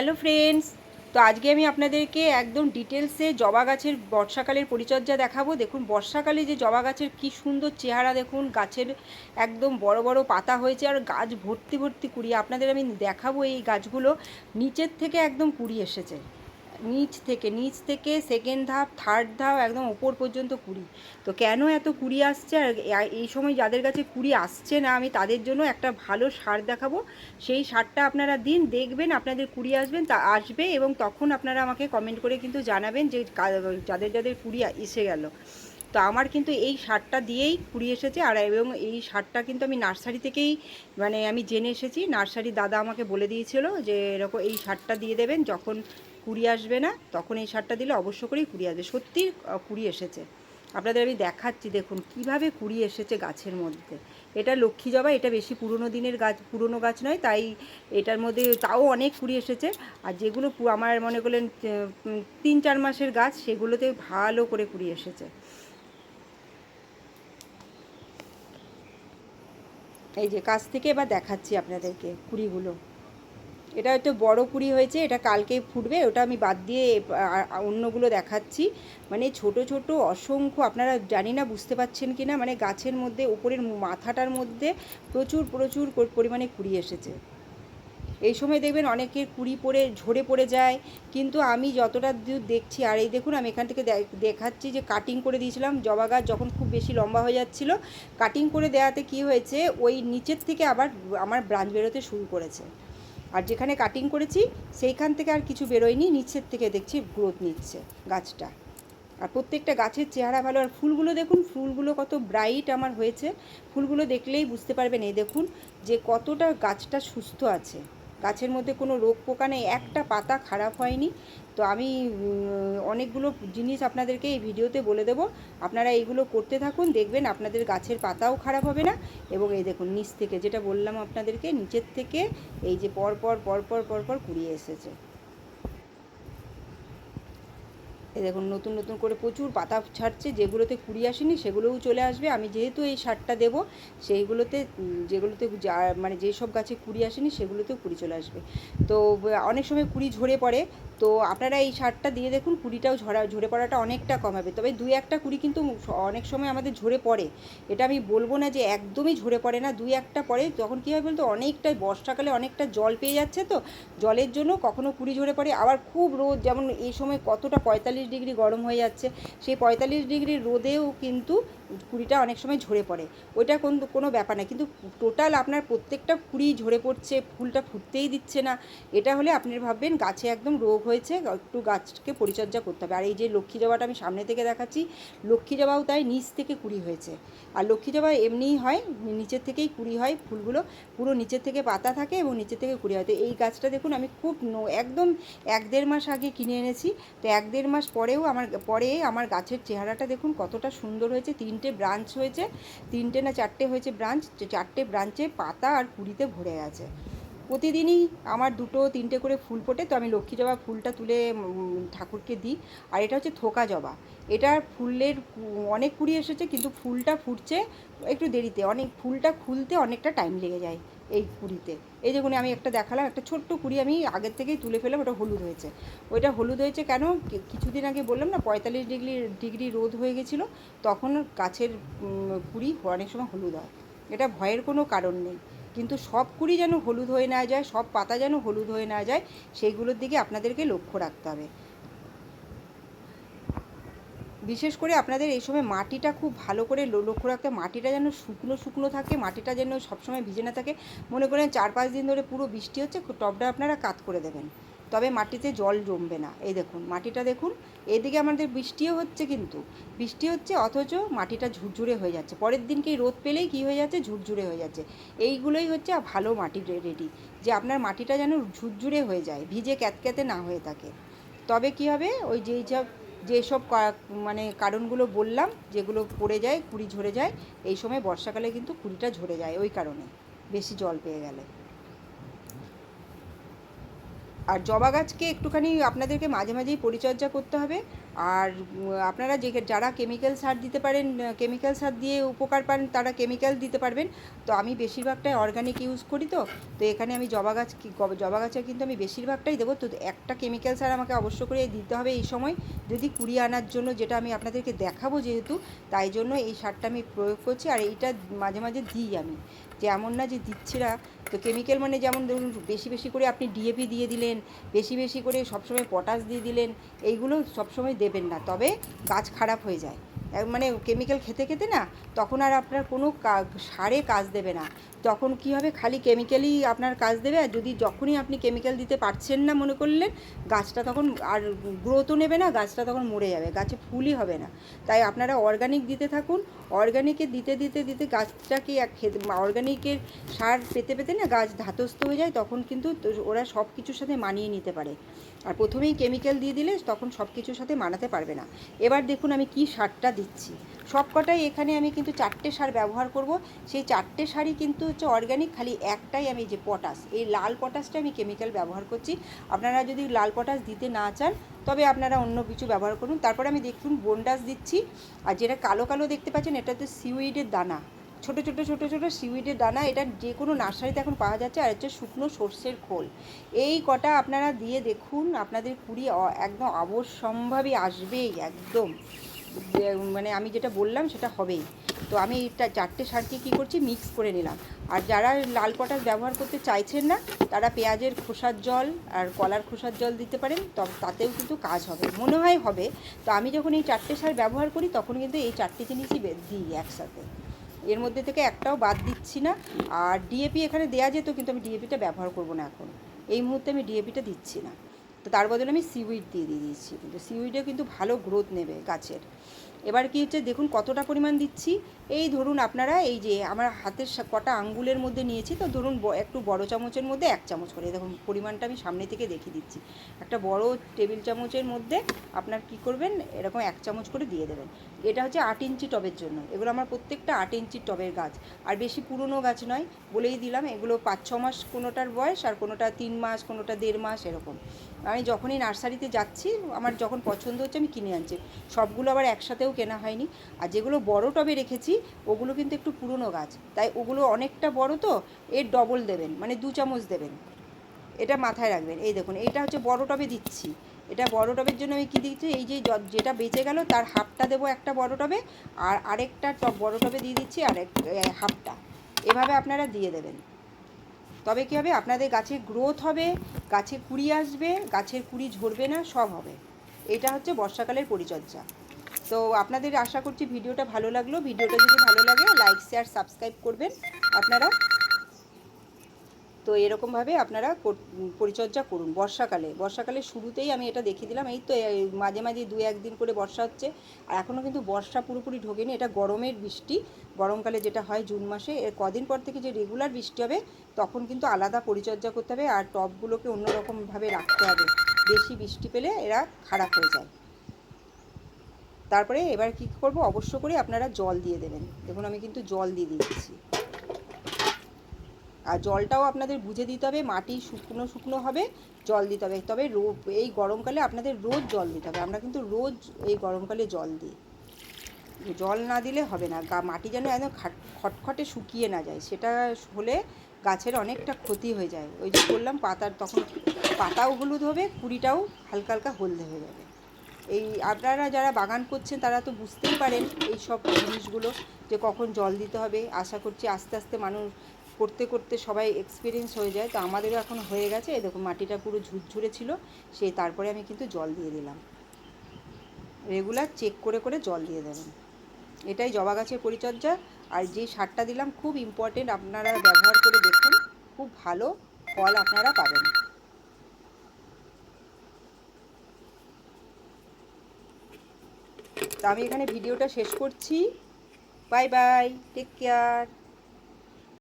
Hello friends তো আজকে আমি আপনাদেরকে একদম ডিটেলসে জবা গাছের বর্ষাকালের পরিচর্যা দেখাবো। দেখুন, বর্ষাকালে যে জবা গাছের কী সুন্দর চেহারা দেখুন, গাছের একদম বড় বড় পাতা হয়েছে আর গাছ ভর্তি ভর্তি কুড়িয়ে আপনাদের আমি দেখাবো এই গাছগুলো। নিচের থেকে একদম কুড়ি এসেছে। নিচ থেকে নিচ থেকে সেকেন্ড ধাপ থার্ড ধাপ একদম ওপর পর্যন্ত কুড়ি। তো কেন এত কুড়ি আসছে? আর এই সময় যাদের কাছে কুড়ি আসছে না, আমি তাদের জন্য একটা ভালো সার দেখাবো। সেই সারটা আপনারা দিন, দেখবেন, আপনাদের কুড়ি আসবেন, তা আসবে এবং তখন আপনারা আমাকে কমেন্ট করে কিন্তু জানাবেন যে যাদের যাদের কুড়ি এসে গেল। তো আমার কিন্তু এই সারটা দিয়েই কুড়ি এসেছে। আর এবং এই সারটা কিন্তু আমি নার্সারি থেকেই মানে আমি জেনে এসেছি। নার্সারি দাদা আমাকে বলে দিয়েছিল যে এরকম এই সারটা দিয়ে দেবেন। যখন কুড়ি আসবে না, তখন এই সারটা দিলে অবশ্য করেই কুড়ি আসবে। সত্যি কুড়ি এসেছে। আপনাদের আমি দেখাচ্ছি, দেখুন কীভাবে কুড়ি এসেছে গাছের মধ্যে। এটা লক্ষ্মী জবা, এটা বেশি পুরনো দিনের গাছ, পুরনো গাছ নয়, তাই এটার মধ্যে তাও অনেক কুড়ি এসেছে। আর যেগুলো আমার মনে করলেন তিন চার মাসের গাছ, সেগুলোতে ভালো করে কুড়ি এসেছে। এই যে কাছ থেকে এবার দেখাচ্ছি আপনাদেরকে কুড়িগুলো। এটা হয়তো বড় কুড়ি হয়েছে, এটা কালকে ফুটবে, ওটা আমি বাদ দিয়ে অন্যগুলো দেখাচ্ছি। মানে ছোট ছোট, অসংখ্য, আপনারা জানি না, বুঝতে পারছেন কি না মানে গাছের মধ্যে, উপরের মাথাটার মধ্যে প্রচুর প্রচুর পরিমাণে কুড়ি এসেছে। এই সময় দেখবেন অনেকের কুড়ি পড়ে, ঝরে পড়ে যায়, কিন্তু আমি যতটা দূর দেখছি, আর এই দেখুন, আমি এখান থেকে দেখাচ্ছি যে কাটিং করে দিয়েছিলাম, জবা গাছ যখন খুব বেশি লম্বা হয়ে যাচ্ছিল কাটিং করে দেওয়াতে কি হয়েছে, ওই নিচের থেকে আবার, আমার ব্রাঞ্চ বেরোতে শুরু করেছে। আর যেখানে কাটিং করেছি, সেইখান থেকে আর কিছু বেরোয়নি, নিচের থেকে দেখছি গ্রোথ নিচ্ছে গাছটা। আর প্রত্যেকটা গাছের চেহারা ভালো, আর ফুলগুলো দেখুন, ফুলগুলো কত ব্রাইট আমার হয়েছে। ফুলগুলো দেখলেই বুঝতে পারবেন, এই দেখুন যে কতটা গাছটা সুস্থ আছে। গাছের মধ্যে কোনো রোগ পোকা নেই, একটা পাতা খারাপ হয়নি। তো আমি অনেকগুলো জিনিস আপনাদেরকে এই ভিডিওতে বলে দেবো। আপনারা এইগুলো করতে থাকুন, দেখবেন আপনাদের গাছের পাতাও খারাপ হবে না। এবং এই দেখুন, নিচ থেকে যেটা বললাম আপনাদেরকে, নিচের থেকে এই যে পরপর পরপর পরপর পর পর পর কুড়িয়ে এসেছে। এই দেখুন, নতুন নতুন করে প্রচুর পাতা ছাড়ছে, যেগুলোতে কুড়ি আসেনি সেগুলোও চলে আসবে। আমি যেহেতু এই সারটা দেব, সেইগুলোতে যেগুলোতে যা মানে যেসব গাছে কুড়ি আসেনি সেগুলোতেও কুড়ি চলে আসবে। তো অনেক সময় কুড়ি ঝরে পড়ে, তো আপনারা এই সারটা দিয়ে দেখুন, কুড়িটাও ঝরা, ঝরে পড়াটা অনেকটা কমাবে তবে দুই একটা কুড়ি কিন্তু অনেক সময় আমাদের ঝরে পড়ে। এটা আমি বলব না যে একদমই ঝরে পড়ে না, দুই একটা পড়ে, তখন কী হয় বলতো অনেকটা বর্ষাকালে অনেকটা জল পেয়ে যাচ্ছে তো, জলের জন্য কখনো কুড়ি ঝরে পড়ে। আবার খুব রোদ, যেমন এই সময় কতটা পঁয়তাল্লিশ ডিগ্রি গরম হয়ে যাচ্ছে। সেই পঁয়তাল্লিশ ডিগ্রি রোদেও কিন্তু কুড়িটা অনেক সময় ঝরে পড়ে। ওইটা কোন, কোনো ব্যাপার না। কিন্তু টোটাল আপনার প্রত্যেকটা কুড়ি ঝরে পড়ছে, ফুলটা ফুটতেই দিচ্ছে না। এটা হলে আপনি ভাববেন গাছে একদম রোগ হয়েছে, একটু গাছকে পরিচর্যা করতে হবে। আর এই যে লক্ষ্মী জবাটা আমি সামনে থেকে দেখাচ্ছি, লক্ষ্মী জবাও তাই নিচ থেকে কুড়ি হয়েছে। আর লক্ষ্মী জবা এমনিই হয়, নিচের থেকেই কুড়ি হয়, ফুলগুলো পুরো নিচের থেকে পাতা থাকে এবং নিচের থেকে কুড়ি হয়। তো এই গাছটা দেখুন, আমি খুব একদম এক দেড় মাস আগে কিনে এনেছি। তো এক দেড় মাস পরেও আমার, পরে আমার গাছের চেহারাটা দেখুন কতটা সুন্দর হয়েছে তিনটে ব্রাঞ্চ হয়েছে, তিনটে না চারটে হয়েছে ব্রাঞ্চ চারটে ব্রাঞ্চে পাতা আর কুড়িতে ভরে গেছে প্রতিদিনই আমার দুটো তিনটে করে ফুল ফোটে, তো আমি লক্ষ্মী জবা ফুলটা তুলে ঠাকুরকে দিই। আর এটা হচ্ছে থোকা জবা। এটার ফুলের অনেক কুড়ি এসেছে, কিন্তু ফুলটা ফুটছে একটু দেরিতে। অনেক, ফুলটা খুলতে অনেকটা টাইম লেগে যায়। এই কুড়িতে। এই দেখুন, আমি একটা দেখালাম, একটা ছোট্ট কুড়ি আমি আগের থেকেই তুলে ফেলাম ওটা হলুদ হয়েছে। ওইটা হলুদ হয়েছে কেন? কিছুদিন আগে বললাম না, পঁয়তাল্লিশ ডিগ্রি ডিগ্রি রোদ হয়ে গেছিল, তখন গাছের কুড়ি অনেক সময় হলুদ হয়। এটা ভয়ের কোনো কারণ নেই। কিন্তু সব কুড়ি যেন হলুদ হয়ে না যায়, সব পাতা যেন হলুদ হয়ে না যায়, সেইগুলোর দিকে আপনাদেরকে লক্ষ্য রাখতে হবে। বিশেষ করে আপনাদের এই সময় মাটিটা খুব ভালো করে লক্ষ্য রাখতে মাটিটা যেন শুকনো শুকনো থাকে, মাটিটা যেন সবসময় ভিজে না থাকে। মনে করেন চার পাঁচ দিন ধরে পুরো বৃষ্টি হচ্ছে টবটা আপনারা কাত করে দেবেন। তবে মাটিতে জল জমবে না। এই দেখুন, মাটিটা দেখুন। এদিকে আমাদের বৃষ্টিও হচ্ছে কিন্তু। বৃষ্টি হচ্ছে অথচ মাটিটা ঝুরঝুরে হয়ে যাচ্ছে। পরের দিনকেই রোদ পেলেই কী হয়ে যাচ্ছে? ঝুরঝুরে হয়ে যাচ্ছে। এইগুলোই হচ্ছে ভালো মাটি রেডি। যে আপনার মাটিটা যেন ঝুরঝুরে হয়ে যায়, ভিজে ক্যাতক্যাতে না হয়ে থাকে। তবে কি হবে? ওই যেই সব যেসব মানে কারণগুলো বললাম, যেগুলো পড়ে যায়, কুড়ি ঝরে যায়, এই সময় বর্ষাকালে কিন্তু কুড়িটা ঝরে যায়, ওই কারণে। বেশি জল পেয়ে গেলে। আর জবা গাছকে একটুখানি আপনাদেরকে মাঝে মাঝেই পরিচর্যা করতে হবে। আর আপনারা যে যারা কেমিক্যাল সার দিতে পারেন কেমিক্যাল সার দিয়ে উপকার পান, তারা কেমিক্যাল দিতে পারবেন। তো আমি বেশিরভাগটাই অর্গানিক ইউজ করি তো। তো এখানে আমি জবা গাছ জবা গাছে কিন্তু আমি বেশিরভাগটাই দেবো। তো একটা কেমিক্যাল সার আমাকে অবশ্য করে দিতে হবে এই সময়। যদি কুড়িয়ে আনার জন্য যেটা আমি আপনাদেরকে দেখাবো যেহেতু, তাই জন্য এই সারটা আমি প্রয়োগ করছি। আর এইটা মাঝে মাঝে দিই আমি। যে এমন না যে দিচ্ছে না তো কেমিক্যাল মানে যেমন ধরুন বেশি বেশি করে আপনি ডিএপি দিয়ে দিলেন, বেশি বেশি করে সবসময় পটাশ দিয়ে দিলেন, এইগুলো সবসময় দেবেন না। তবে গাছ খারাপ হয়ে যায়। মানে কেমিক্যাল খেতে খেতে না তখন আর আপনার কোনো সারে কাজ দেবে না। তখন কী হবে? খালি কেমিক্যালই আপনার কাজ দেবে আর যদি যখনই আপনি কেমিক্যাল দিতে পারছেন না মনে করলেন, গাছটা তখন আর গ্রোথও নেবে না, গাছটা তখন মরে যাবে, গাছে ফুলই হবে না। তাই আপনারা অর্গানিক দিতে থাকুন। অর্গানিকে দিতে দিতে দিতে গাছটাকে এক অর্গানিকের সার পেতে পেতে না গাছ ধাতস্থ হয়ে যায়, তখন কিন্তু ওরা সব কিছুর সাথে মানিয়ে নিতে পারে। আর প্রথমেই কেমিক্যাল দিয়ে দিলে তখন সব কিছুর সাথে মানাতে পারবে না। এবার দেখুন আমি কি সারটা দিচ্ছি। সবকটাই এখানে আমি কিন্তু চারটে সার ব্যবহার করব। সেই চারটে সারই কিন্তু হচ্ছে অর্গানিক খালি একটাই আমি যে পটাশ এই লাল পটাশটা আমি কেমিক্যাল ব্যবহার করছি। আপনারা যদি লাল পটাশ দিতে না চান, তবে আপনারা অন্য কিছু ব্যবহার করুন। তারপরে আমি দেখুন বোনডাস দিচ্ছি। আর যেটা কালো কালো দেখতে পাচ্ছেন, এটা হচ্ছে সিউইডের দানা। ছোট ছোট ছোট ছোট সিউইডের দানা, এটা যে কোনো নার্সারিতে এখন পাওয়া যাচ্ছে, আর হচ্ছে শুকনো সর্ষের খোল। এই কটা আপনারা দিয়ে দেখুন, আপনাদের কুড়ি একদম অবশ্যম্ভাবী আসবেই, একদম। মানে আমি যেটা বললাম সেটা হবেই। তো আমি এটা চারটে সারকে কী করছি? মিক্স করে নিলাম। আর যারা লাল পটাশ ব্যবহার করতে চাইছেন না, তারা পেঁয়াজের খোসার জল আর কলার খোসার জল দিতে পারেন তাতেও কিন্তু কাজ হবে। মনে হয় হবে। তো আমি যখন এই চারটে সার ব্যবহার করি, তখন কিন্তু এই চারটে জিনিসই দিই একসাথে। এর মধ্যে থেকে একটাও বাদ দিচ্ছি না। আর ডিএপি এখানে দেওয়া যেত, কিন্তু আমি ডিএপিটা ব্যবহার করব না এখন। এই মুহূর্তে আমি ডিএপিটা দিচ্ছি না। তো তার বদলে আমি সিউইড দিয়ে দিয়ে দিয়েছি। কিন্তু সিউইডে কিন্তু ভালো গ্রোথ নেবে গাছের। এবার কি হচ্ছে, দেখুন কতটা পরিমাণ দিচ্ছি। এই ধরুন আপনারা এই যে আমার হাতের কটা আঙ্গুলের মধ্যে নিয়েছি, তো ধরুন একটু বড় চামচের মধ্যে এক চামচ করে। দেখুন পরিমাণটা আমি সামনে থেকে দেখিয়ে দিচ্ছি। একটা বড় টেবিল চামচের মধ্যে আপনার কি করবেন, এরকম এক চামচ করে দিয়ে দেবেন। এটা হচ্ছে আট ইঞ্চি টবের জন্য। এগুলো আমার প্রত্যেকটা আট ইঞ্চি টবের গাছ। আর বেশি পুরনো গাছ নয়, বলেই দিলাম, এগুলো পাঁচ, ছ মাস কোনোটার বয়স আর কোনোটা তিন মাস, কোনোটা দেড় মাস, এরকম। আমি যখনই নার্সারিতে যাচ্ছি, আমার যখন পছন্দ হচ্ছে আমি কিনে আনছি। সবগুলো আবার একসাথেও কেনা হয়নি। আর যেগুলো বড় টবে রেখেছি ওগুলো কিন্তু একটু পুরনো গাছ। তাই ওগুলো অনেকটা বড় তো এর ডবল দেবেন মানে দু চামচ দেবেন। এটা মাথায় রাখবেন। এই দেখুন এটা হচ্ছে বড় টবে দিচ্ছি। এটা বড় টবের জন্য আমি কী দিচ্ছি এই যে যেটা বেঁচে গেল তার হাফটা দেবো একটা বড় টবে আর আরেকটা টব বড় টবে দিয়ে দিচ্ছি আরেক এ, হাফটা। এভাবে আপনারা দিয়ে দেবেন। তবে কী হবে? আপনাদের গাছে গ্রোথ হবে গাছে কুড়ি আসবে গাছের কুড়ি ঝরবে না সব হবে। এটা হচ্ছে বর্ষাকালের পরিচর্যা। তো আপনাদের আশা করছি ভিডিওটা ভালো লাগল। ভিডিওটা যদি ভালো লাগে লাইক শেয়ার সাবস্ক্রাইব করবেন আপনারা। তো এরকমভাবে আপনারা পরিচর্যা করুন বর্ষাকালে। বর্ষাকালে শুরুতেই আমি এটা দেখিয়ে দিলাম। এই তো মাঝে মাঝে দু, একদিন করে বর্ষা হচ্ছে। আর এখনও কিন্তু বর্ষা পুরোপুরি ঢোকেনি। এটা গরমের বৃষ্টি। গরমকালে যেটা হয় জুন মাসে এর কদিন পর থেকে যে রেগুলার বৃষ্টি হবে, তখন কিন্তু আলাদা পরিচর্যা করতে হবে। আর টবগুলোকে অন্যরকমভাবে রাখতে হবে। বেশি বৃষ্টি পেলে এরা খারাপ হয়ে যায়। তারপরে এবার কী করব? অবশ্য করে আপনারা জল দিয়ে দেবেন। দেখুন, আমি কিন্তু জল দিয়ে দিচ্ছি। আর জলটাও আপনাদের বুঝে দিতে হবে, মাটি শুকনো শুকনো হবে, জল দিতে হবে। তবে রো, এই গরমকালে আপনাদের রোজ জল দিতে হবে। আমরা কিন্তু রোজ এই গরমকালে জল দিই। জল না দিলে হবে না। গা, মাটি যেন একদম খাট- খটখটে শুকিয়ে না যায়। সেটা হলে গাছের অনেকটা ক্ষতি হয়ে যায়। ওই যে বললাম, পাতার তখন পাতাও হলুদ হবে, কুড়িটাও হালকা হালকা হলদে হয়ে যাবে। এই আপনারা যারা বাগান করছেন, তারা তো বুঝতেই পারেন এই সব জিনিসগুলো যে কখন জল দিতে হবে। আশা করছি আস্তে আস্তে মানুষ করতে করতে সবাই এক্সপিরিয়েন্স হয়ে যায়। তো আমাদেরও এখন হয়ে গেছে। এই দেখুন, মাটিটা পুরো ঝুরঝুরে ছিল। সেই তারপরে আমি কিন্তু জল দিয়ে দিলাম। রেগুলার চেক করে করে জল দিয়ে দেবেন। এটাই জবা গাছের পরিচর্যা। আর যে সারটা দিলাম, খুব ইম্পর্টেন্ট আপনারা ব্যবহার করে দেখুন। খুব ভালো ফল আপনারা পাবেন। আমি এখানে ভিডিওটা শেষ করছি। Bye bye take care